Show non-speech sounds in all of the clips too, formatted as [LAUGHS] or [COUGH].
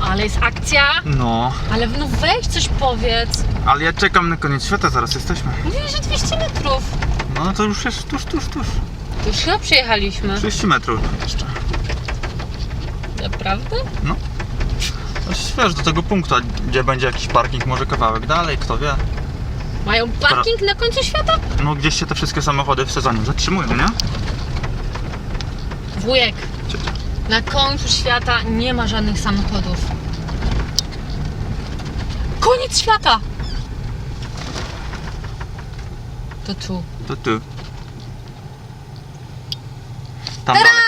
Ale jest akcja. No, Ale no weź coś powiedz. ale ja czekam na koniec świata, zaraz jesteśmy. Mówiłeś, że 200 metrów. No to już jest tuż, tuż, tuż. Już chyba przyjechaliśmy. 30 metrów jeszcze. Naprawdę? Aż wiesz, do tego punktu, a gdzie będzie jakiś parking, może kawałek dalej, kto wie. Mają parking na końcu świata? No gdzieś się te wszystkie samochody w sezonie zatrzymują, nie? Wujek, na końcu świata nie ma żadnych samochodów. Koniec świata! To tu. To ty. Tam dalej.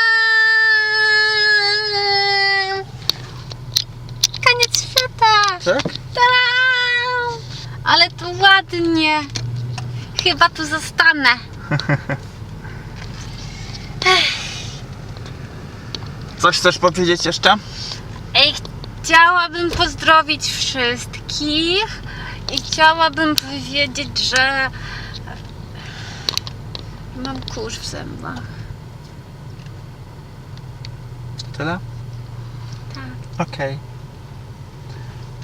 Koniec świata! Tak? Ale tu ładnie. Chyba tu zostanę. [LAUGHS] Coś chcesz powiedzieć jeszcze? Ej, chciałabym pozdrowić wszystkich i chciałabym powiedzieć, że mam kurz w zębach. Tyle? Tak. Okej.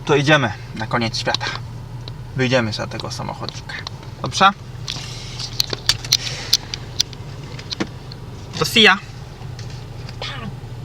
To idziemy na koniec świata. Wyjdziemy za tego samochodzika. Dobrze? To see ya.